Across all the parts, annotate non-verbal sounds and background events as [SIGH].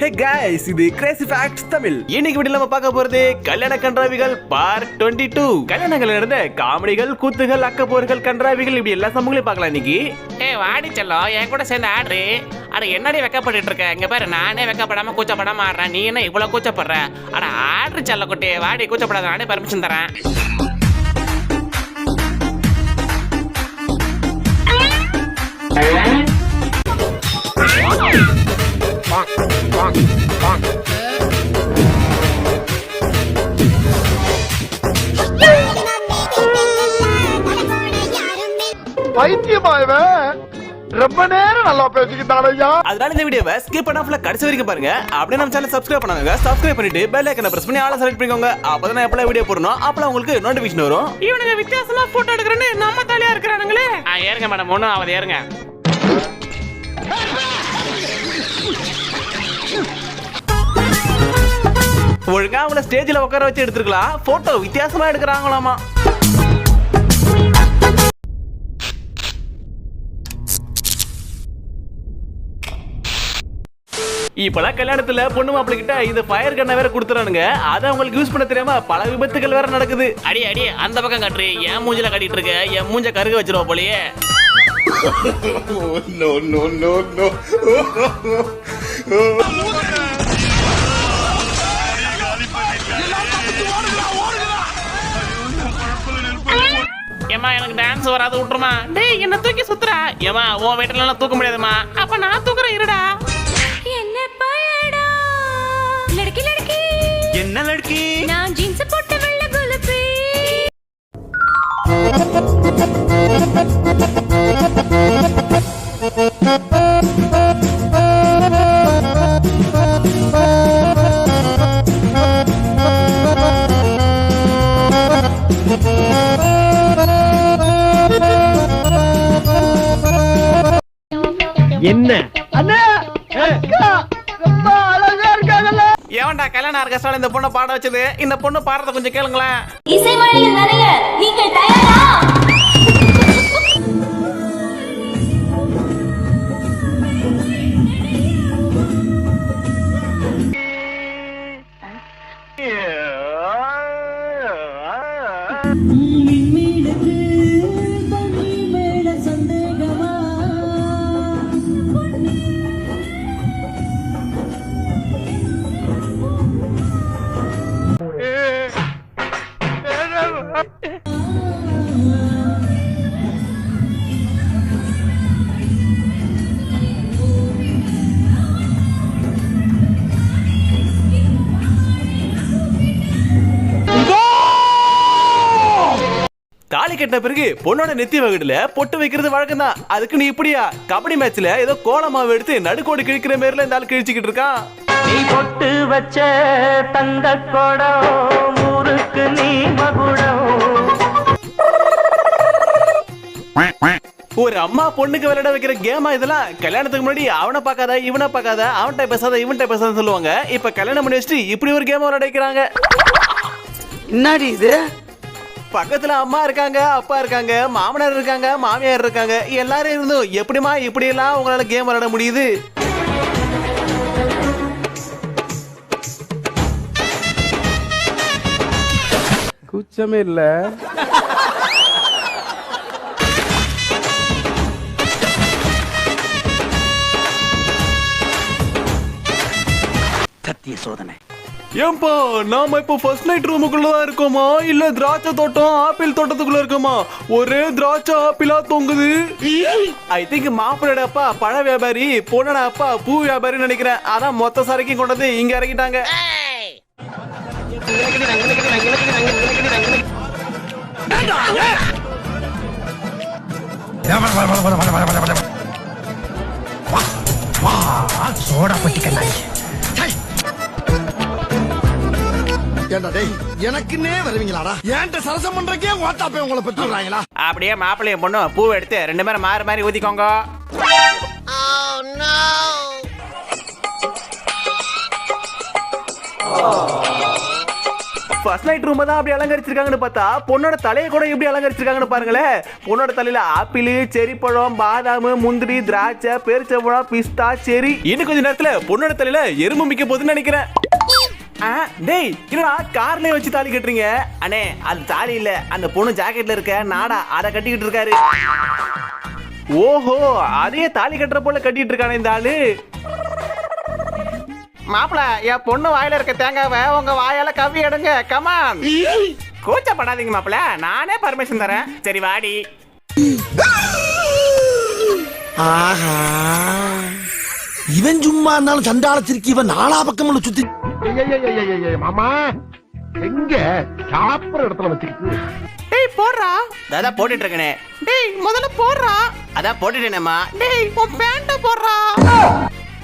ஹே guys இது crazy facts Tamil. இன்னைக்கு video நம்ம பார்க்க போறது கல்யாண கன்றாவிகள் பார்ட் 22 கல்யாணங்கள் நடந்த காமெடிகள் கூத்துகள் அக்கப்போர்கள் கன்றாவிகள் இப்படி எல்லா சமூகங்களையும் பார்க்கலாம் இன்னைக்கு. ஏய் வாடி செல்லம் என் கூட சேர்ந்து ஆடுறி அட என்னடி வெக்கப்பட்டுட்டு இருக்க? இங்க பாரு நானே வெக்கப்படாம கூச்சப்படாம ஆடுறேன். நீ என்ன இவ்வளவு கூச்சப்படுற? அட ஆடுறி செல்ல குட்டி வாடி கூச்சப்படாத நானே பர்மிஷன் தரேன். ரொம்ப நேரம் நல்லா பேசிக்கிட்டான் ஐயா. அதனால இந்த வீடியோவை ஸ்கிப் பண்ணாம கடைசி வரைக்கும் பாருங்க. அப்படியே நம்ம சேனல் சப்ஸ்கிரைப் பண்ணாங்க சப்ஸ்கிரைப் பண்ணிட்டு பெல் ஐக்கனை பிரஸ் பண்ணி ஆள செலக்ட் பண்ணிக்கோங்க. அப்பதான் நான் எப்பலாம் வீடியோ போடணும் அப்பலாம் உங்களுக்கு நோட்டிபிகேஷன் வரும். இவனுங்க வித்தியாசமா போட்டோ எடுக்கிறேன்னு நம்ம தலையா இருக்கிறானுங்களே. ஆ ஏறுங்க மேடம் ஒன்றும் ஆகுது ஏறுங்க. ஒழுங்கா அவங்கள ஸ்டேஜ்ல உட்கார வச்சு எடுத்துருக்கலாம். போட்டோ வித்தியாசமா எடுக்கிறாங்களாமா. இப்பெல்லாம் கல்யாணத்துல பொண்ணு மாப்பிள்ளை கிட்ட இந்த ஃபயர் கண்ணை வேற கொடுத்துறானுங்க. அதை அவங்களுக்கு யூஸ் பண்ண தெரியாம பல விபத்துகள் வேற நடக்குது. அடி அடி அந்த பக்கம் கட்டுறி. என் மூஞ்சில கட்டிட்டு இருக்க. என் மூஞ்ச கருக வச்சிருவா போலயே. [LAUGHS] No, no, no, no. [LAUGHS] ஏமா எனக்கு டான்ஸ் வராது விட்டுருமா? டேய் என்ன தூக்கி சுத்துறா. ஏமா உன் வீட்டுல தூக்க முடியாதுமா அப்ப நான் தூக்குறேன் இருடா. ஏவன்டா கல்யாணம் ஆர்கெஸ்ட்ரால இந்த பொண்ணை பாட வச்சது. இந்த பொண்ணு பாடுறத கொஞ்சம் கேளுங்களேன். இசை மழையில் நனைய நீங்கள் தயாரா? தாலி கட்டின பிறகு பொண்ணோட நெத்தி வகுடுல பொட்டு வைக்கிறது வழக்கம் தான் அதுக்கு நீ இப்படியா? கபடி மேட்ச்ல ஏதோ கோலமாவு எடுத்து நடுக்கோடு கிழிக்கிற மேரில இந்த ஆள் கிழிச்சுக்கிட்டு இருக்கான் நீ பொட்டு வச்ச தங்க குடம் ஊருக்கு நீ மகுடம். ஒரு அம்மா பொண்ணுக்கு விளையாட வைக்கிற கேமா இதெல்லாம் கல்யாணத்துக்கு முன்னாடி அவனை பார்க்காத இவனை பார்க்காத அவன்கிட்ட பேசாத இவன்கிட்ட பேசாத சொல்லுவாங்க. இப்ப கல்யாணம் பண்ணி வச்சுட்டு இப்படி ஒரு கேம் விளையாட வைக்கிறாங்க. என்னடி இது? பக்கத்துல அம்மா இருக்காங்க அப்பா இருக்காங்க மாமனார் இருக்காங்க மாமியார் இருக்காங்க எல்லாரும் இருந்தும் எப்படிமா இப்படி எல்லாம் உங்களால கேம் விளையாட முடியுது? கூச்சமே இல்ல. சத்திய சோதனை. ஏன்பா நாம இப்போ ஃபர்ஸ்ட் நைட் ரூமுக்குள்ள தான் இருக்கோமா இல்ல திராட்சை தோட்டம் ஆப்பிள் தோட்டத்துக்குள்ள இருக்கோமா ஒரே திராட்சை ஆப்பிளா தொங்குது ஐ திங்க் மாப்பிள்ளோட அப்பா பழ வியாபாரி பொண்ணோட அப்பா பூ வியாபாரின்னு நினைக்கிறேன் அதான் மொத்த சரக்கையும் கொண்டு வந்து இங்க இறக்கிட்டாங்க ஏண்டா டேய் எனக்குன்னே வருவீங்களாடா? ஏன்ட்ட சரசம் பண்றக்கே ஓட்டாப்பே உங்களை பெற்றுறாங்களா அப்படியே மாப்பிள்ளையும் பொண்ணும் பூ எடுத்து ரெண்டு பேரும் மாறி மாறி ஊதிக்கோங்க. ஃபர்ஸ்ட் நைட் ரூம் தான் அப்படி அலங்கரிச்சிருக்காங்கன்னு பார்த்தா பொண்ணோட தலையை கூட எப்படி அலங்கரிச்சிருக்காங்கன்னு பாருங்களேன். பொண்ணோட தலையில ஆப்பிள் செரி பழம் பாதாம் முந்திரி திராட்சை பேரிச்சம்பழம் பிஸ்தா செரி. இன்னும் கொஞ்ச நேரத்துல பொண்ணோட தலையில எறும்பு மிக்க போகுதுன்னு நினைக்கிறேன். டேய் என்னடா கார்லயே வச்சு தாலி கட்டுறீங்க? அண்ணே அது தாலி இல்ல. அந்த பொண்ணு ஜாக்கெட்ல இருக்க நாடா அதை கட்டிக்கிட்டு இருக்காரு. ஓஹோ அதையே தாலி கட்டுற போல கட்டிட்டு இருக்கானே இந்த ஆளு. மாப்பிள என் பொண்ணு வாயில இருக்க தேங்காவை உங்க வாயால கவி எடுங்க. கமான் கூச்சப்படாதீங்க மாப்பிள. நானே பர்மிஷன் தரேன். சரி வாடி. ஆஹா. இவன் சும்மா இருந்தாலும் சண்டாளத்திற்கு இவன் நாலா பக்கம் சுத்தி மாமா எங்க சாப்பிடுற இடத்துல வச்சுக்கிட்டு டேய் போடுறா அதான் போட்டுட்டு இருக்கனே டேய் முதல்ல போடுறா அதான் போட்டுட்டேனேம்மா டேய் உன் பேண்ட போடுறா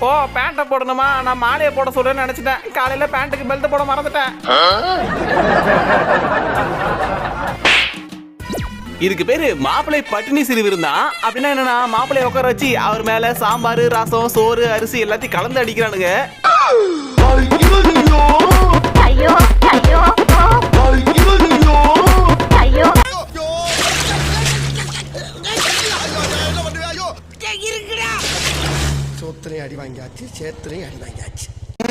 ஓ பேண்ட போடணுமா நான் மாலையை போட சொல்றேன்னு நினைச்சிட்டேன் காலையில பேண்ட்டுக்கு பெல்ட் போட மறந்துட்டேன் இதுக்கு பேரு மாப்பிளை பட்டினி சிறு விருந்தான் அப்படின்னா என்னன்னா மாப்பிளை உட்கார வச்சு அவர் மேல சாம்பார் ரசம் சோறு அரிசி எல்லாத்தையும் கலந்து அடிக்கிறானுங்க சோத்திரையும் அடி வாங்கியாச்சு சேத்திரையும் அடி வாங்கியாச்சு.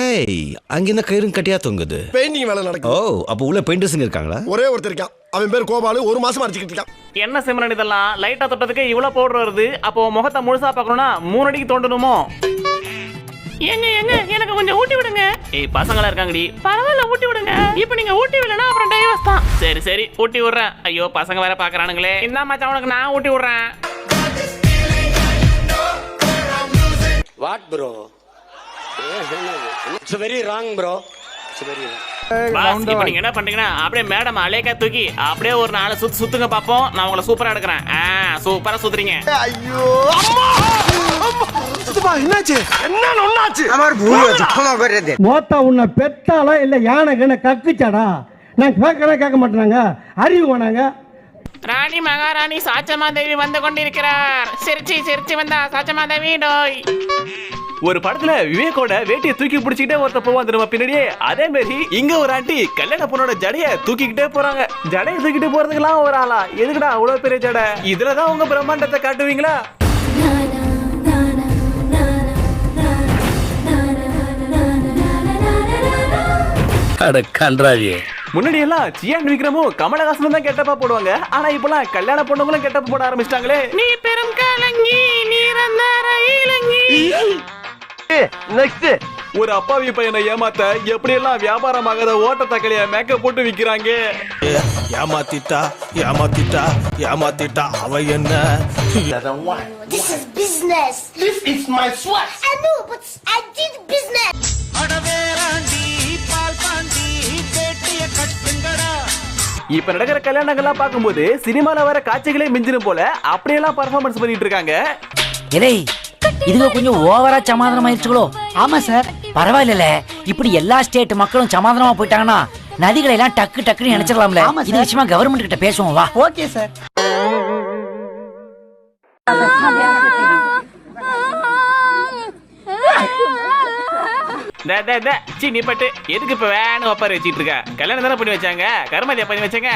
ஏய் அங்க என்ன கயிறும் கட்டியா தொங்குது? பெயிண்டிங் வேலை ஓ நடக்கும் அப்ப உள்ள பெயிண்டர்ஸுங்க இருக்காங்களா? ஒரே ஒருத்தர் இருக்கான். அவன் பேர் கோபாலு ஒரு மாசமா அடிச்சுக்கிட்டு இருக்கான். என்ன சிம்ரன் இதெல்லாம்? லைட்டா தொட்டதுக்கு இவ்வளவு பவுடர் வருது. அப்போ முகத்தை முழுசா பார்க்கணும்னா மூணு அடிக்கு தோண்டணுமோ? ஏங்க ஏங்க எனக்கு கொஞ்சம் ஊட்டி விடுங்க. ஏய் பசங்களா இருக்காங்கடி. பரவாயில்ல ஊட்டி விடுங்க. இப்போ நீங்க ஊட்டி விடலனா அப்புறம் டைவர்ஸ் தான். சரி சரி ஊட்டி விடுறேன். ஐயோ பசங்க வேற பாக்குறானுங்களே. இந்த மச்சான் உனக்கு நான் ஊட்டி விடுறேன். What bro it's very wrong bro it's very boss இப்போ நீங்க என்ன பண்றீங்கன்னா அப்படியே மேடம் அலேக்கா தூக்கி அப்படியே ஒரு நாலு சுத்து சுத்துங்க பாப்போம். நான் உங்களை சூப்பரா எடுக்கிறேன். ஆ சூப்பரா சுத்துறீங்க. ஐயோ! உன்னை பெத்தாளா இல்ல யானை கக்குச்சாடா? நான் கேட்கறேன் கேட்க மாட்டேனாங்க. அறிவு வேணாங்க. ராணி மகாராணி சாச்சமாதேவி வந்து கொண்டிருக்கிறார். சிரிச்சி சிரிச்சி வந்தா சாச்சமாதேவி டோய். ஒரு படத்துல விவேக்கோட வேட்டியை தூக்கி பிடிச்சிக்கிட்டே ஒருத்த போவான் திரும்ப பின்னாடியே அதே மாதிரி இங்க ஒரு ஆண்டி கல்யாண பொண்ணோட ஜடைய தூக்கிக்கிட்டே போறாங்க. ஜடைய தூக்கிட்டு போறதுக்கெல்லாம் ஒரு ஆளா? எதுக்குடா அவ்வளவு பெரிய ஜடை? இதுலதான் உங்க பிரம்மாண்டத்தை காட்டுவீங்களா? அட கன்றாவியே முன்னாடி எல்லாம் சியான் விக்ரமும் கமலஹாசனும் தான் கெட்டப்பா போடுவாங்க. ஆனா இப்பெல்லாம் கல்யாண பொண்ணுங்களும் கெட்டப்பா போட ஆரம்பிச்சிட்டாங்களே. நீ பெரும் கலங்கி இலங்கி நெக்ஸ்ட் ஒரு அப்பாவி பையனை ஏமாத்த எப்படி எல்லாம் வியாபாரம் ஆகாத ஓட்ட தக்கலைய மேக்கப் போட்டு விக்கிறாங்க ஏமாத்திட்டா ஏமாத்திட்டா ஏமாத்திட்டா அவ என்ன This is business. This is my sweat. I know, but I did business. இப்ப நடக்கிற கல்யாணங்கள்லாம் பார்க்கும்போது சினிமால வர காட்சிகளே மிஞ்சிரும் போல அப்படியெல்லாம் பர்ஃபார்மன்ஸ் பண்ணிட்டு இருக்காங்க இதுங்க கொஞ்சம் ஓவரா சமாதானம் ஆயிடுச்சுங்களோ ஆமா சார். பரவாயில்ல இப்படி எல்லா ஸ்டேட் மக்களும் சமாதானமா போயிட்டாங்கன்னா நதிகளை எல்லாம் டக்கு டக்குன்னு நினைச்சிடலாம்ல இது விஷயமா கவர்மெண்ட் கிட்ட பேசுவோம் வா. Okay sir. டே, டே, டே, சீ நீ பட்டு. எதுக்கு இப்ப வேணும் ஒப்பாரி வச்சிட்டு இருக்க? கல்யாணம் தானே பண்ணி வச்சாங்க? கருமதியா பண்ணி வச்சாங்க?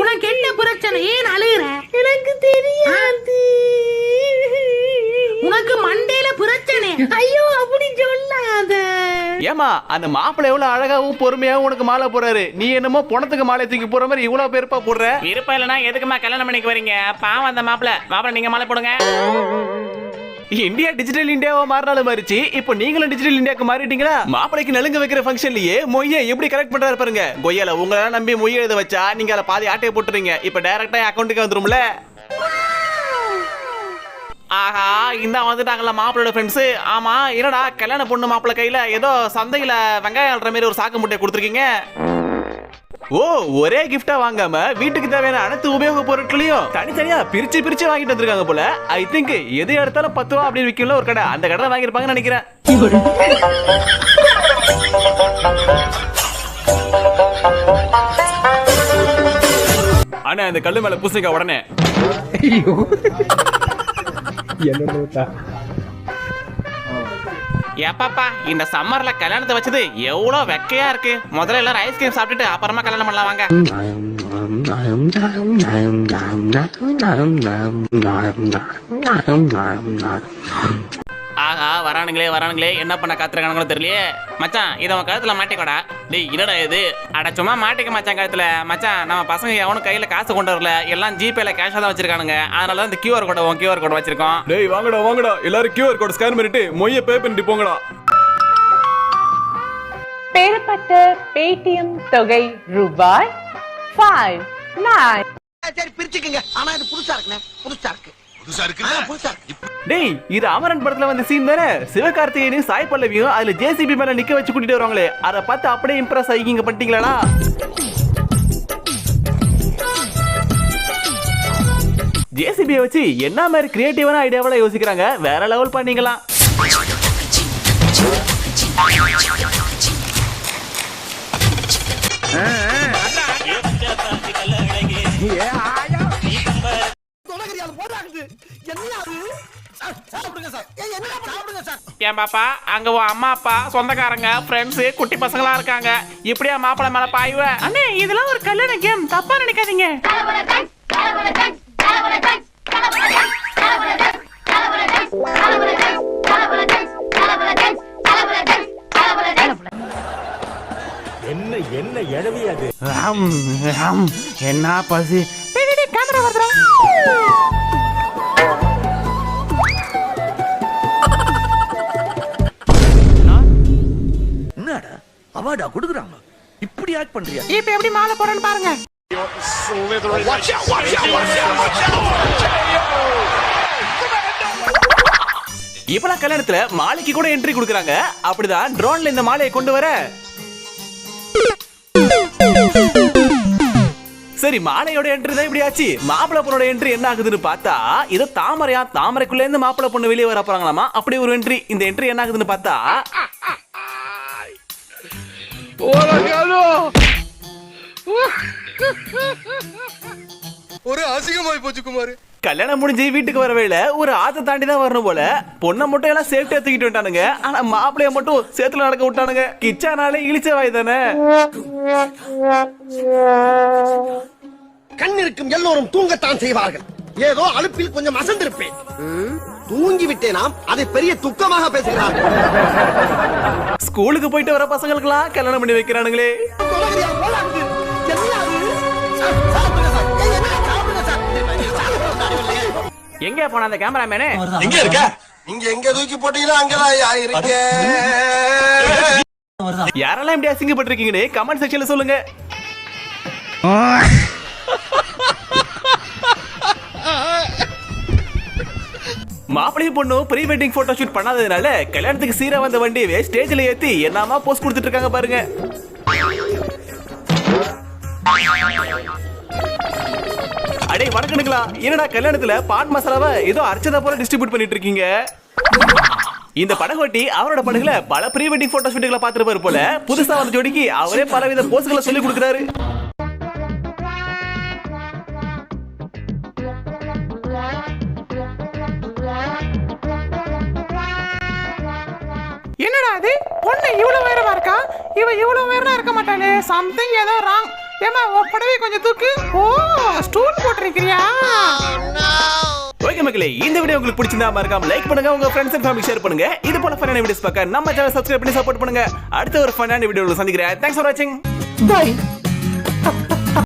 உனக்கு என்ன பிரச்சனை? ஏன் அழுகுற? எனக்கு தெரியாது. உனக்கு மண்டையில பிரச்சனை. ஐயோ அப்படி சொல்லாத. ஏமா அந்த மாப்பிள்ளை எவ்வளவு அழகாவும் பொறுமையாவும் உனக்கு மாலை போறாரு நீ என்னமோ பணத்துக்கு மாலை தூக்கி போற மாதிரி இவ்வளவு பெருப்பா போடுற? விருப்பம் இல்லைன்னா எதுக்குமா கல்யாணம் பண்ணிக்க வரீங்க பாவம் அந்த மாப்பிள மாப்பிள நீங்க மாலை போடுங்க. இந்தியா டிஜிட்டல் இந்தியாவா மாறினாலும் மாறிச்சு இப்போ நீங்களும் டிஜிட்டல் இந்தியாவுக்கு மாறிட்டீங்களா? மாப்பிளைக்கு நலுங்க வைக்கிற ஃபங்க்ஷன்லயே மொய்ய எப்படி கரெக்ட் பண்றாரு பாருங்க. கொய்யால உங்களை நம்பி மொய்யை எழுத வச்சா நீங்க அதை பாதி ஆட்டையை போட்டுறீங்க இப்போ டைரக்டா அக்கௌண்ட்டுக்கு வந்துரும்ல? ஆஹா இந்த வந்துட்டாங்களா மாப்பிளோட ஃப்ரெண்ட்ஸு ஆமா என்னடா கல்யாண பொண்ணு மாப்பிள கையில ஏதோ சந்தையில வெங்காயம் அல்ற மாதிரி ஒரு சாக்கு முட்டையை கொடுத்துருக்கீங்க? ஓ ஒரே கிஃப்டா வாங்காம வீட்டுக்கு தேவையான அனைத்து உபயோக பொருட்களையும் தனித்தனியா பிரிச்சு பிரிச்சு வாங்கிட்டு வந்திருக்காங்க போல. ஐ திங்க் எது எடுத்தாலும் பத்து ரூபா அப்படின்னு விற்கல ஒரு கடை. அந்த கடை வாங்கியிருப்பாங்கன்னு நினைக்கிறேன். ஆனா அந்த கல்லு மேல பூசிக்க உடனே. [LAUGHS] என்ன ஏப்பாப்பா இந்த சம்மர்ல கல்யாணத்தை வச்சது எவ்வளவு வெக்கையா இருக்கு முதல்ல எல்லாரும் ஐஸ்கிரீம் சாப்பிட்டுட்டு அப்புறமா கல்யாணம் பண்ணலாம் வாங்க ஆஹா வரானுங்களே வரானுங்களே என்ன பண்ண காத்துருக்கானுங்களோ தெரியலையே. மச்சான் இதை அவன் கழுத்துல மாட்டிக்கோடா. டேய் என்னடா இது? அட சும்மா மாட்டிக்க மச்சான் கழுத்துல. மச்சான் நம்ம பசங்க எவனும் கையில காசு கொண்டு வரல. எல்லாம் ஜிபேல கேஷா தான் வச்சிருக்கானுங்க. அதனால தான் இந்த கியூஆர் கோட உன் கியூஆர் கோட் வச்சிருக்கோம். டேய் வாங்கடா வாங்கடா. எல்லாரும் கியூஆர் கோட் ஸ்கேன் பண்ணிட்டு மொய்ய பே பண்ணிட்டு போங்கடா. பெறப்பட்ட பேடிஎம் தொகை ரூபாய் ஃபைவ் நைன் சரி பிரிச்சுக்கங்க. ஆனா இது புதுசா இருக்குண்ணே. புதுசா இருக்கு. புதுசா இருக்கு புதுசா இருக்கு. டேய் இது அமரன் படத்துல வந்த சீன் தானே? சிவகார்த்திகேயனையும் சாய் பல்லவியும் அதுல ஜேசிபி மேல நிக்க வச்சு கூட்டிட்டு வருவாங்களே. அதை பார்த்து அப்படியே இம்ப்ரெஸ் ஆகிங்க பண்ணிட்டீங்களா ஜேசிபியை வச்சு என்ன மாதிரி கிரியேட்டிவான ஐடியாவெல்லாம் யோசிக்கிறாங்க? வேற லெவல் பண்ணீங்களாம் Yeah. சாப்பிடுங்க சார் ஏய், என்ன சாப்பிடுங்க சார் ஏன் பாப்பா அங்க உன் அம்மா அப்பா சொந்தக்காரங்க ஃப்ரெண்ட்ஸ் குட்டி பசங்களா இருக்காங்க இப்படியா மாப்பிளை மேல பாய்வ அண்ணே இதெல்லாம் ஒரு கல்யாண கேம் தப்பா நினைக்காதீங்க என்ன பசி அவார்டா கொடுக்குறாங்க. இப்படி ஆக்ட் பண்றியா? இப்ப எப்படி மாலை போறேன்னு பாருங்க. இப்பெல்லாம் கல்யாணத்துல மாலைக்கு கூட என்ட்ரி கொடுக்குறாங்க. அப்படிதான் ட்ரோன்ல இந்த மாலையை கொண்டு வர. சரி மாலையோட என்ட்ரி தான் இப்படி ஆச்சு. மாப்பிள்ளை பொண்ணோட என்ட்ரி என்ன ஆகுதுன்னு பார்த்தா இது தாமரையா தாமரைக்குள்ள இருந்து மாப்பிள்ளை பொண்ணு வெளியே வர போறாங்களாமா? அப்படி ஒரு என்ட்ரி இந்த என்ட்ரி என்ன ஆகுதுன்னு பார்த்தா ஒரு அசிங்கமாய் போச்சு குமார். கல்யாணம் முடிஞ்சு வீட்டுக்கு வர வேலை ஒரு ஆத்த தாண்டி தான் வரணும் போல. பொண்ணை மட்டும் எல்லாம் சேஃப்டியா தூக்கிட்டு வந்துட்டானுங்க. ஆனா மாப்பிளைய மட்டும் சேத்துல நடக்க விட்டானுங்க. கிச்சானாலே இழிச்ச வாய் தானே. கண் இருக்கும் எல்லோரும் தூங்கத்தான் செய்வார்கள். ஏதோ அலுப்பில் கொஞ்சம் அசந்திருப்பேன். தூங்கி விட்டேனாம் அதை பெரிய துக்கமாக பேசுகிறார்கள் ஸ்கூலுக்கு போயிட்டு வர பசங்களுக்கெல்லாம் கல்யாணம் பண்ணி வைக்கிறானுங்களே. எங்க போன அந்த கேமராமேனு எங்க இருக்க? இங்க எங்க தூக்கி போட்டீங்கன்னா அங்கதான் யாரெல்லாம் இப்படி அசிங்கப்பட்டிருக்கீங்கன்னு கமெண்ட் செக்ஷன்ல சொல்லுங்க. மாப்பிளையும் பொண்ணும் ப்ரீ வெட்டிங் போட்டோ ஷூட் பண்ணாததுனால கல்யாணத்துக்கு சீரா வந்த வண்டியவே ஸ்டேஜ்ல ஏத்தி என்னமா போஸ்ட் கொடுத்துட்டு இருக்காங்க பாருங்க. அடே வணக்கணுங்களா. என்னடா கல்யாணத்துல பான் மசாலாவை ஏதோ அர்ச்சதா போல டிஸ்ட்ரிபியூட் பண்ணிட்டு இருக்கீங்க? இந்த படகோட்டி அவரோட படகுல பல ப்ரீ வெட்டிங் போட்டோ ஷூட்டுகளை பார்த்திருப்பாரு போல. புதுசா வந்த ஜோடிக்கு அவரே பலவித போஸ்களை சொல்லி கொடுக்குறாரு. என்னடா அது பொண்ணு இவ்வளவு உயரமா இருக்கா? இவ இவ்வளவு உயரமா இருக்க மாட்டாளே. சம்திங் ஏதோ ராங் ஏமா உன் புடவை கொஞ்சம் தூக்கு. ஓ ஸ்டூல் போட்டிருக்கிறியா? ஓகே மக்களே இந்த வீடியோ உங்களுக்கு பிடிச்சிருந்தா மறக்காம லைக் பண்ணுங்க உங்க ஃப்ரெண்ட்ஸ் அண்ட் ஃபேமிலி ஷேர் பண்ணுங்க. இது போல ஃபன்னான வீடியோஸ் பார்க்க நம்ம சேனல் சப்ஸ்கிரைப் பண்ணி சப்போர்ட் பண்ணுங்க. அடுத்த ஒரு ஃபன்னான வீடியோல சந்திக்கிறேன். தேங்க்ஸ் ஃபார் வாட்சிங் பை